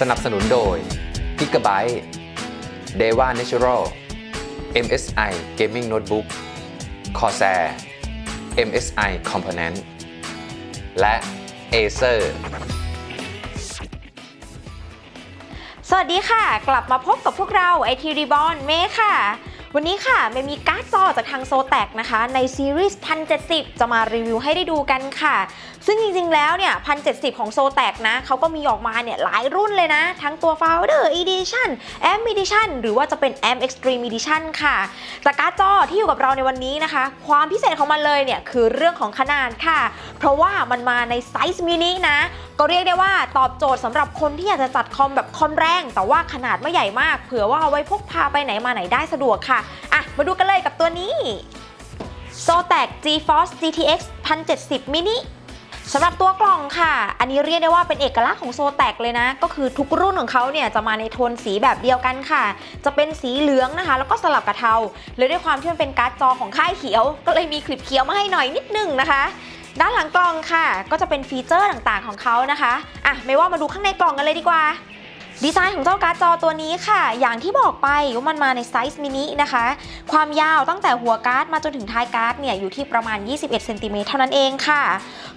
สนับสนุนโดย Gigabyte Deva Natural MSI Gaming Notebook Corsair MSI Component และ Acer สวัสดีค่ะ กลับมาพบกับพวกเรา IT Reborn เมค่ะ วันนี้ค่ะเมย์มีการ์ดจอจากทางโซแตกนะคะ ในซีรีส์1070 จะมารีวิวให้ได้ดูกันค่ะ ซึ่งจริงๆ แล้วเนี่ย1070 ของโซแตกนะเขาก็มีออกมาเนี่ยหลายรุ่นเลยนะ ทั้งตัว Founder Edition M Edition หรือว่าจะเป็น M Extreme Edition ค่ะแต่การ์ดจอที่อยู่กับเราในวันนี้นะคะ ความพิเศษของมันเลยเนี่ยคือเรื่องของขนาดค่ะ เพราะว่ามันมาในไซส์มินินะ ก็เรียกได้ว่าตอบโจทย์สำหรับคนที่อยากจะจัดคอมแบบคอมแรง แต่ว่าขนาดไม่ใหญ่มาก เผื่อว่าเอาไว้พกพาไปไหนมาไหนได้สะดวกค่ะอะ มาดูกันเลยกับตัวนี้ Zotac GeForce GTX 1070 mini สำหรับตัวกล่องค่ะ อันนี้เรียกได้ว่าเป็นเอกลักษณ์ของโซแตกเลยนะ ก็คือทุกรุ่นของเขาเนี่ยจะมาในโทนสีแบบเดียวกันค่ะ จะเป็นสีเหลืองนะคะ แล้วก็สลับกับเทาเลยด้วยความที่มันเป็นการ์ดจอของค่ายเขียว ก็เลยมีคลิปเขียวมาให้หน่อยนิดนึงนะคะ ด้านหลังกล่องค่ะ ก็จะเป็นฟีเจอร์ต่างๆของเขานะคะ อะ ไม่ว่ามาดูข้างในกล่องกันเลยดีกว่า ดีไซน์ของเจ้าการ์ดจอตัวนี้ค่ะ อย่างที่บอกไปว่ามันมาในไซส์มินินะคะ ความยาวตั้งแต่หัวการ์ดมาจนถึงท้ายการ์ดเนี่ยอยู่ที่ประมาณ 21เซนติเมตรเท่านั้นเองค่ะ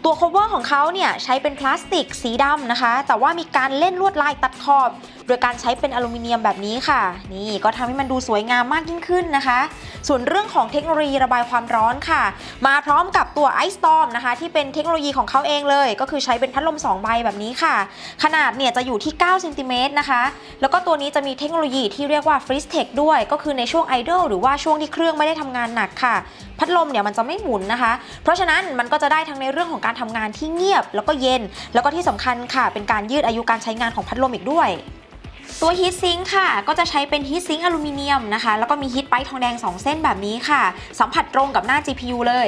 ตัว cover ของเขาเนี่ยใช้เป็นพลาสติกสีดำนะคะ แต่ว่ามีการเล่นลวดลายตัดขอบ โดยการใช้เป็นอลูมิเนียมแบบนี้ค่ะ นี่ก็ทำให้มันดูสวยงามมากยิ่งขึ้นนะคะ ส่วนเรื่องของเทคโนโลยีระบายความร้อนค่ะ มาพร้อมกับตัว Ice Storm นะคะ ที่เป็นเทคโนโลยีของเขาเองเลย ก็คือใช้เป็นพัดลม2ใบแบบนี้ค่ะ ขนาดเนี่ยจะอยู่ที่9เซนติเมตรนะคะ แล้วก็ตัวนี้จะมีเทคโนโลยีที่เรียกว่า Freeze Tech ด้วย ก็คือในช่วง idle หรือว่าช่วงที่เครื่องไม่ได้ทำงานหนักค่ะ พัดลมเนี่ยมันจะไม่หมุนนะคะ เพราะฉะนั้นมันก็จะได้ทั้งในเรื่องของการทำงานที่เงียบ แล้วก็เย็น แล้วก็ที่สำคัญค่ะ เป็นการยืดอายุการใช้งานของพัดลมอีกด้วยตัวฮีทซิงค์ค่ะ ก็จะใช้เป็นฮีทซิงค์อลูมิเนียมนะคะ แล้วก็มีฮีทไปทองแดง 2 เส้นแบบนี้ค่ะ สัมผัสตรงกับหน้า GPU เลย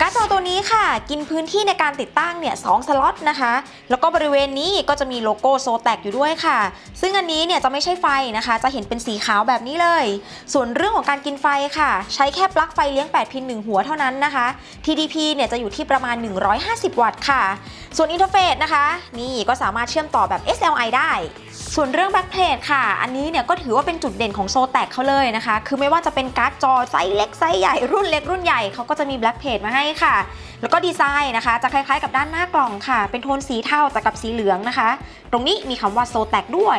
การ์ดจอตัวนี้ค่ะ กินพื้นที่ในการติดตั้งเนี่ยสสล็อตนะคะ แล้วก็บริเวณนี้ก็จะมีโลโก้โซแตกอยู่ด้วยค่ะ ซึ่งอันนี้เนี่ยจะไม่ใช่ไฟนะคะ จะเห็นเป็นสีขาวแบบนี้เลย ส่วนเรื่องของการกินไฟค่ะ ใช้แค่ปลั๊กไฟเลี้ยง 8 พิน 1 หัวเท่านั้นนะคะ TDP เนี่ยจะอยู่ที่ประมาณ 150 วัตต์ค่ะ ส่วนอินเทอร์เฟซนะคะ นี่ก็สามารถเชื่อมต่อแบบ SLI ได้ ส่วนเรื่องแบ็กเพลทค่ะ อันนี้เนี่ยก็ถือว่าเป็นจุดเด่นของโซแตกเขาเลยนะคะ คือไม่ว่าจะเป็นการ์ดจอไซส์เล็กไซส์ใหญ่รุ่นเล็กรุ่นใหญ่เขาก็จะมีแบ็กเพจมาให้ค่ะ แล้วก็ดีไซน์นะคะ จะคล้ายๆกับด้านหน้ากล่องค่ะ เป็นโทนสีเทาแต่กับสีเหลืองนะคะ ตรงนี้มีคำว่าโซแตกด้วย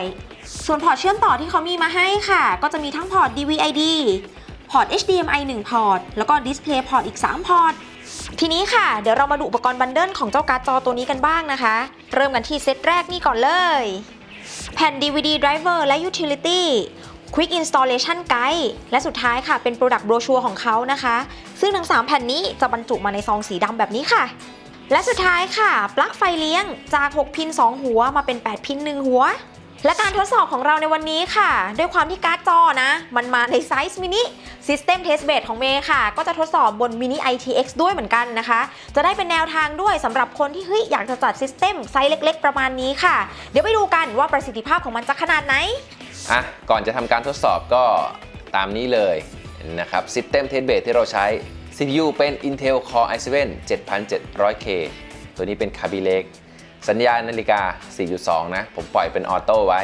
ส่วนพอร์ตเชื่อมต่อที่เขามีมาให้ค่ะ ก็จะมีทั้งพอร์ต DVI-D พอร์ต HDMI 1 พอร์ต แล้วก็ Display พอร์ตอีก 3 พอร์ต ทีนี้ค่ะ เดี๋ยวเรามาดูอุปกรณ์บันเดิลของเจ้าการ์ดจอตัวนี้กันบ้างนะคะ เริ่มกันที่เซตแรกนี่ก่อนเลย แผ่น DVD driver และ utility quick installation guide และสุดท้ายค่ะเป็น product brochure ของเขานะคะ ซึ่งทั้ง 3 แผ่นนี้จะบรรจุมาในซองสีดำแบบนี้ค่ะ และสุดท้ายค่ะ ปลั๊กไฟเลี้ยงจาก 6 พิน 2 หัวมาเป็น 8 พิน 1 หัว และการทดสอบของเราในวันนี้ค่ะ ด้วยความที่การ์ดจอนะ มันมาในไซส์มินิ System Test Bed ของเมย์ค่ะ ก็จะทดสอบบน Mini ITX ด้วยเหมือนกันนะคะ จะได้เป็นแนวทางด้วยสำหรับคนที่เฮ้ยอยากจะจัด System ไซส์เล็ก ๆ ประมาณนี้ค่ะ เดี๋ยวไปดูกันว่าประสิทธิภาพของมันจะขนาดไหน อะ ก่อนจะทำการทดสอบก็ตามนี้เลยนะครับ System Test Bed ที่เราใช้ CPU เป็น Intel Core i7 7700K ตัวนี้เป็น Kaby Lake สัญญาณนาฬิกา 4.2 นะ ผมปล่อยเป็นออโต้ไว้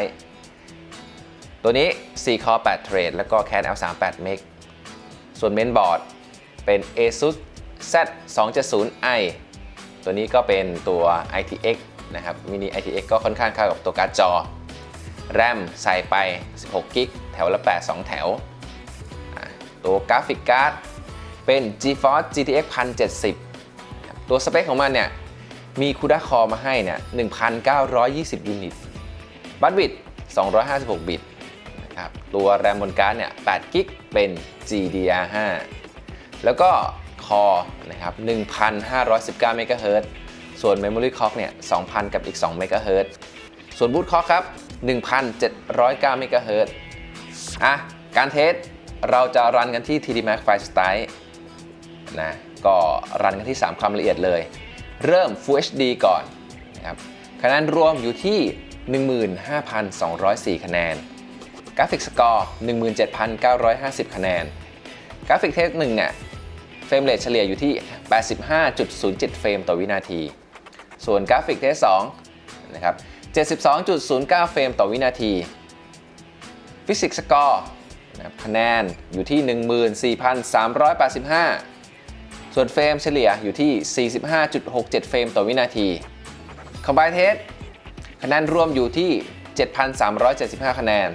ตัวนี้4 Core 8 Thread แล้วก็ Cat L38 Meg ส่วนเมนบอร์ดเป็น ASUS Z 270i ตัวนี้ก็เป็นตัว ITX นะครับ Mini ITX ก็ค่อนข้างเข้ากับตัวการ์ดจอ แรมใส่ไป 16กิกแถวละ 8 2 แถว ตัวกราฟิกการ์ดเป็น GeForce GTX 1070นะครับตัวสเปคของมันเนี่ย มี CUDA Core มาให้เนี่ย1,920 ยูนิต บัตวิด256 บิตนะครับ ตัวแรมบนการ์ดเนี่ย8กิกเป็น GDDR5 แล้วก็ Core นะครับ1,519 เมกะเฮิรตส่วน Memory Clock เนี่ย2,000 กับอีก 2 เมกะเฮิรตส่วน Boot Clock ครับ 1,709 เมกะเฮิรตอะ การเทสเราจะรันกันที่ TD Max File Style นะ ก็รันกันที่ 3 ความละเอียดเลย เริ่ม Full HD ก่อนนะครับคะแนนรวมอยู่ที่ 15,204 คะแนน กราฟิกสกอร์ 17,950 คะแนน กราฟิกเทสหนึ่งเนี่ยเฟรมเรทเฉลี่ยอยู่ที่ 85.07 เฟรมต่อวินาที ส่วนกราฟิกเทส2นะครับ 72.09 เฟรมต่อวินาที ฟิสิกส์สกอร์ครับคะแนนอยู่ที่ 14,385 ส่วนเฟรมเฉลี่ยอยู่ที่ 45.67 เฟรมต่อวินาที Combine Test คะแนนรวมอยู่ที่ 7,375 คะแนน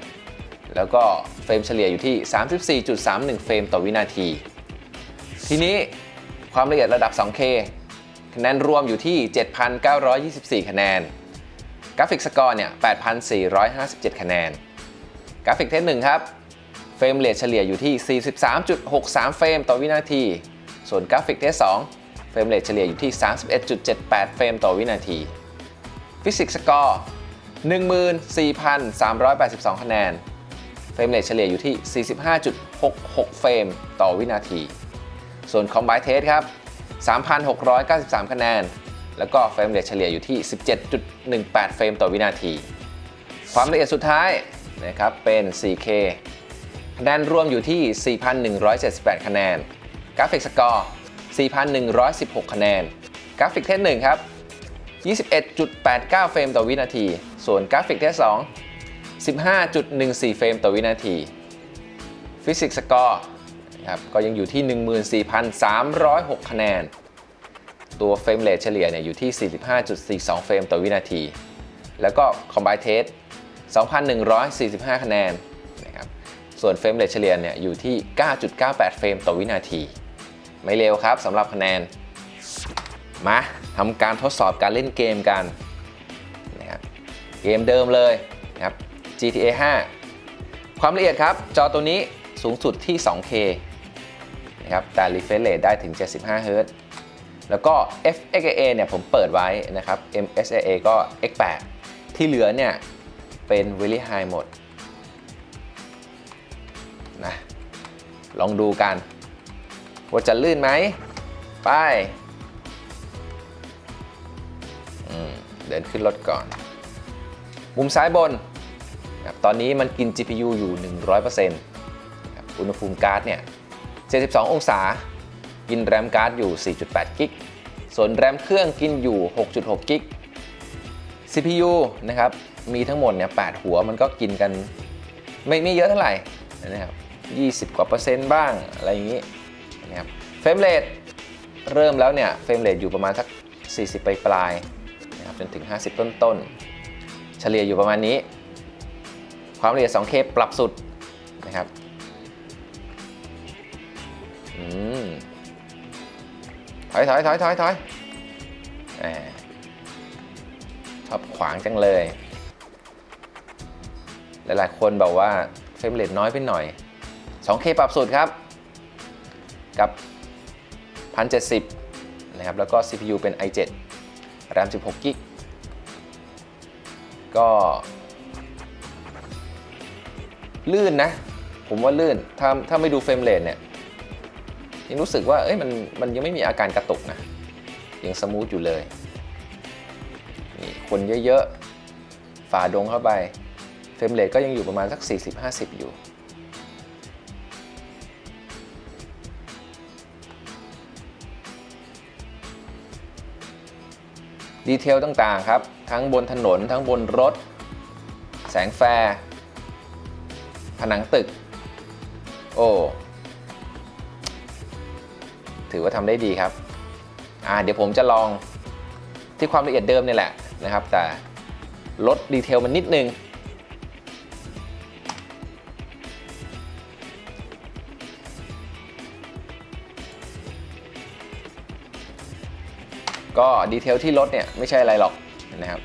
แล้วก็เฟรมเฉลี่ยอยู่ที่ 34.31 เฟรมต่อวินาที ทีนี้ความละเอียดระดับ 2K คะแนนรวมอยู่ที่ 7,924 คะแนน กราฟิกสกอร์เนี่ย 8,457 คะแนน กราฟิกเทส1ครับ เฟรมเรทเฉลี่ยอยู่ที่ 43.63 เฟรมต่อวินาที ส่วนกราฟิกเทส2เฟรมเรทเฉลี่ยอยู่ที่ 31.78 เฟรมต่อวินาที ฟิสิกส์สกอร์ 14,382 คะแนน เฟรมเรทเฉลี่ยอยู่ที่ 45.66 เฟรมต่อวินาที ส่วน Combine Test ครับ 3,693 คะแนน แล้วก็เฟรมเรทเฉลี่ยอยู่ที่ 17.18 เฟรมต่อวินาที ความละเอียดสุดท้ายนะครับเป็น 4K คะแนนรวมอยู่ที่ 4,178 คะแนน กราฟิกสกอร์ 4,116 คะแนน กราฟิกเทส1ครับ 21.89 เฟรมต่อวินาที ส่วนกราฟิกเทส2 15.14 เฟรมต่อวินาที ฟิสิกส์สกอร์ครับก็ยังอยู่ที่ 14,306 คะแนน ตัวเฟรมเรทเฉลี่ยเนี่ยอยู่ที่ 45.42 เฟรมต่อวินาที แล้วก็ Combine Test 2,145 คะแนนนะครับส่วนเฟรมเรทเฉลี่ยเนี่ยอยู่ที่ 9.98 เฟรมต่อวินาที ไม่เร็วครับสำหรับคะแนน มาทำการทดสอบการเล่นเกมกันนะครับเกมเดิมเลยนะครับ GTA 5 ความละเอียดครับ จอตัวนี้สูงสุดที่ 2K นะครับแต่ refresh rate ได้ถึง 75 Hz แล้วก็ FXAA เนี่ยผมเปิดไว้นะครับ MSAA ก็ X8 ที่เหลือเนี่ยเป็น Very High Mode นะลองดูกัน ว่าจะลื่นไหม ไป เดินขึ้นรถก่อน มุมซ้ายบน ตอนนี้มันกิน GPU อยู่ 100%นะครับอุณหภูมิการ์ดเนี่ย 72 องศา กินแรมการ์ดอยู่ 4.8 กิก ส่วนแรมเครื่องกินอยู่ 6.6 กิก CPU นะครับ มีทั้งหมดเนี่ย 8 หัวมันก็กินกันไม่ไม่เยอะเท่าไหร่นะครับ 20 กว่าเปอร์เซ็นต์บ้างอะไรอย่างนี้ นะครับเฟรมเรทเริ่มแล้วเนี่ยเฟรมเรทอยู่ประมาณสัก 40 ปลายปลายนะครับจนถึง 50 ต้นต้นเฉลี่ยอยู่ประมาณนี้ ความละเอียด 2K ปรับสุดนะครับอืมถอยถอยถอยถอยถอยชอบขวางจังเลย หลายๆคนบอกว่าเฟรมเรทน้อยไปหน่อย 2K ปรับสุดครับ กับ 1070นะครับแล้วก็ CPU เป็น i7 RAM 16 g b ก็ ลื่นนะ ผมว่าลื่น ถ้าถ้าไม่ดูเฟรมเรทเนี่ยยังรู้สึกว่าเอ้ยมันมันยังไม่มีอาการกระตุกนะยังสมูทอยู่เลยนี่คนเยอะๆ ฝ่าดงเข้าไป เฟรมเรทก็ยังอยู่ประมาณสัก 40-50 อยู่ ดีเทลต่างๆครับ ทั้งบนถนนทั้งบนรถ แสงแฟร์ผนังตึก โอ้ถือว่าทำได้ดีครับอ่าเดี๋ยวผมจะลองที่ความละเอียดเดิมนี่แหละนะครับ แต่ลดดีเทลมันนิดนึง ก็ดีเทลที่ลดเนี่ยไม่ใช่อะไรหรอกนะครับ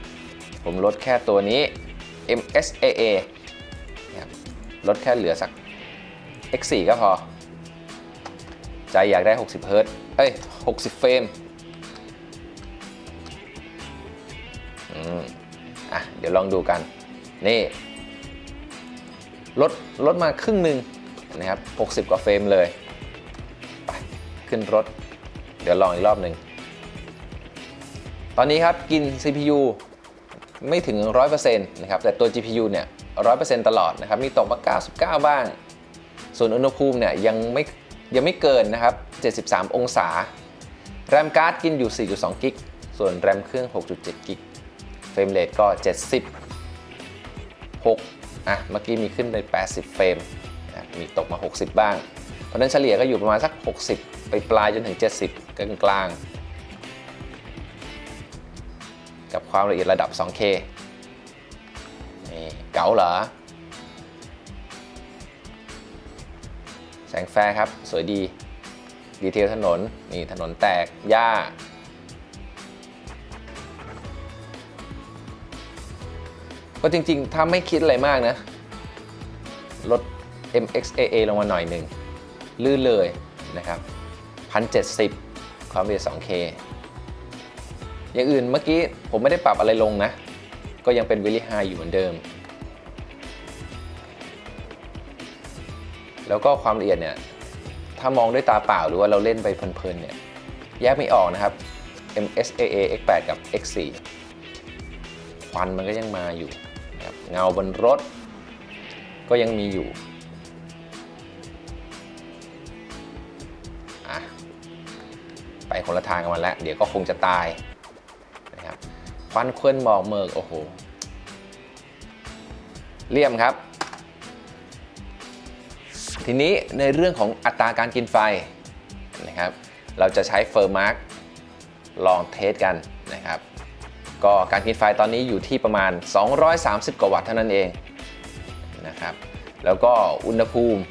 ผมลดแค่ตัวนี้ MSAA นะครับลดแค่เหลือสัก X4 ก็พอ ใจอยากได้ 60 เฮิร์ตเอ้ย 60 เฟรมอืมอะ เดี๋ยวลองดูกัน นี่ ลด ลดมาครึ่งหนึ่งนะครับ 60 กว่าเฟรมเลย ไป ขึ้นรถ เดี๋ยวลองอีกรอบหนึ่ง ตอนนี้ครับกิน CPU ไม่ถึง 100%นะครับแต่ตัว GPU เนี่ย 100%ตลอดนะครับมีตกมา 99 บ้าง ส่วนอุณหภูมิเนี่ยยังไม่ยังไม่เกินนะครับ 73 องศา แรมการ์ดกินอยู่ 4.2 กิก ส่วนแรมเครื่อง 6.7 กิก เฟรมเรทก็ 70 6อะเมื่อกี้มีขึ้นไป 80 เฟรมนะมีตกมา 60 บ้าง เพราะนั้นเฉลี่ยก็อยู่ประมาณสัก 60 ไปปลายจนถึง 70 กลางๆ กับความละเอียดระดับ 2K นี่เก๋าเหรอ แสงแฟร์ครับ สวยดี ดีเทลถนน นี่ถนนแตก หญ้า ก็จริงๆ ถ้าไม่คิดอะไรมากนะลด MXAA ลงมาหน่อยหนึ่งลื่นเลยนะครับ 1070 ความเร็ว 2K อย่างอื่นเมื่อกี้ผมไม่ได้ปรับอะไรลงนะ ก็ยังเป็น Very High อยู่เหมือนเดิม แล้วก็ความละเอียดเนี่ย ถ้ามองด้วยตาเปล่าหรือว่าเราเล่นไปเพลินๆเนี่ย แยกไม่ออกนะครับ MSAA X8 กับ X4 ควันมันก็ยังมาอยู่นะครับเงาบนรถก็ยังมีอยู่อะไปคนละทางกันมาแล้ว เดี๋ยวก็คงจะตาย ควันเคลื่อนหมอกเมิกโอ้โหเลี่ยมครับ ทีนี้ในเรื่องของอัตราการกินไฟนะครับ เราจะใช้เฟอร์มาร์กลองเทสกันนะครับ ก็การกินไฟตอนนี้อยู่ที่ประมาณ 230 กว่าวัตต์เท่านั้นเองนะครับ แล้วก็อุณหภูมิ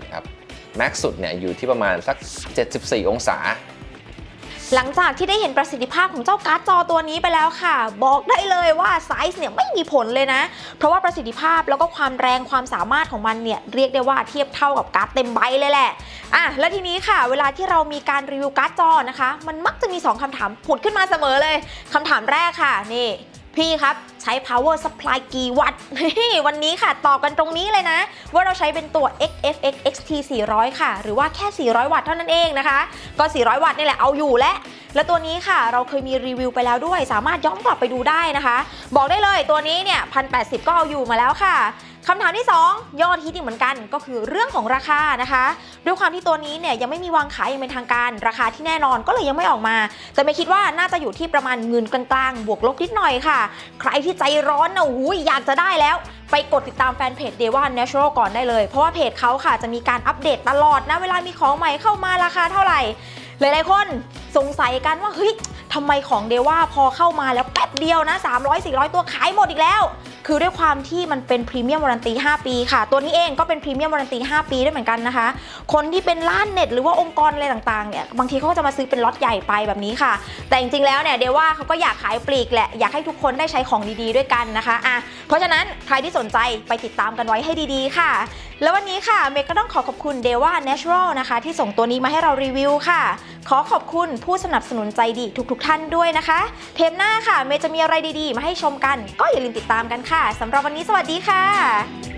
นะครับแม็กสุดเนี่ยอยู่ที่ประมาณสัก 74 องศา หลังจากที่ได้เห็นประสิทธิภาพของเจ้าการ์ดจอตัวนี้ไปแล้วค่ะ บอกได้เลยว่าไซส์เนี่ยไม่มีผลเลยนะ เพราะว่าประสิทธิภาพแล้วก็ความแรงความสามารถของมันเนี่ยเรียกได้ว่าเทียบเท่ากับการ์ดเต็มใบเลยแหละอะแล้วทีนี้ค่ะเวลาที่เรามีการรีวิวการ์ดจอนะคะ มันมักจะมี 2คำถามผุดขึ้นมาเสมอเลยคำถามแรกค่ะนี่พี่ครับ ใช้ power supply กี่วัตต์วันนี้ค่ะ ตอบกันตรงนี้เลยนะ ว่าเราใช้เป็นตัว XFX XT 400 ค่ะ หรือว่าแค่ 400 วัตต์เท่านั้นเองนะคะ ก็ 400 วัตต์นี่แหละเอาอยู่และและตัวนี้ค่ะเราเคยมีรีวิวไปแล้วด้วย สามารถย้อนกลับไปดูได้นะคะ บอกได้เลยตัวนี้เนี่ย1,080ก็เอาอยู่มาแล้วค่ะคำถามที่ 2 ยอดฮิตอีกเหมือนกันก็คือเรื่องของราคานะคะ ด้วยความที่ตัวนี้เนี่ยยังไม่มีวางขายอย่างเป็นทางการ ราคาที่แน่นอนก็เลยยังไม่ออกมา แต่ไม่คิดว่าน่าจะอยู่ที่ประมาณเงินกลางๆ บวกลบนิดหน่อยค่ะ ใครที่ใจร้อนนะหูอยากจะได้แล้ว ไปกดติดตามแฟนเพจ d e w a Natural ก่อนได้เลย เพราะว่าเพจเขาค่ะจะมีการอัปเดตตลอดนะ เวลามีของใหม่เข้ามาราคาเท่าไหร่ หลายๆคนสงสัยกันว่าเฮ้ยทำไมของเดว่าพอเข้ามาแล้ว บเดียวนะ 300-400 ตัวขายหมดอีกแล้ว คือด้วยความที่มันเป็นพรีเมียมวารันตี 5 ปีค่ะ ตัวนี้เองก็เป็นพรีเมียมวารันตี 5 ปีด้วยเหมือนกันนะคะ คนที่เป็นร้านเน็ตหรือว่าองค์กรอะไรต่างๆเนี่ยบางทีเขาก็จะมาซื้อเป็นล็อตใหญ่ไปแบบนี้ค่ะ แต่จริงๆแล้วเนี่ยเดว่าเขาก็อยากขายปลีกแหละอยากให้ทุกคนได้ใช้ของดีๆด้วยกันนะคะอะเพราะฉะนั้นใครที่สนใจไปติดตามกันไว้ให้ดีๆ ค่ะ แล้ววันนี้ค่ะเมย์ก็ต้องขอขอบคุณ d e w a Natural นะคะที่ส่งตัวนี้มาให้เรารีวิวค่ะ ขอขอบคุณผู้สนับสนุนใจดีทุกๆท่านด้วยนะคะ เทปหน้าค่ะ เมย์จะมีอะไรดีๆ มาให้ชมกัน ก็อย่าลืมติดตามกันค่ะสำหรับวันนี้สวัสดีค่ะ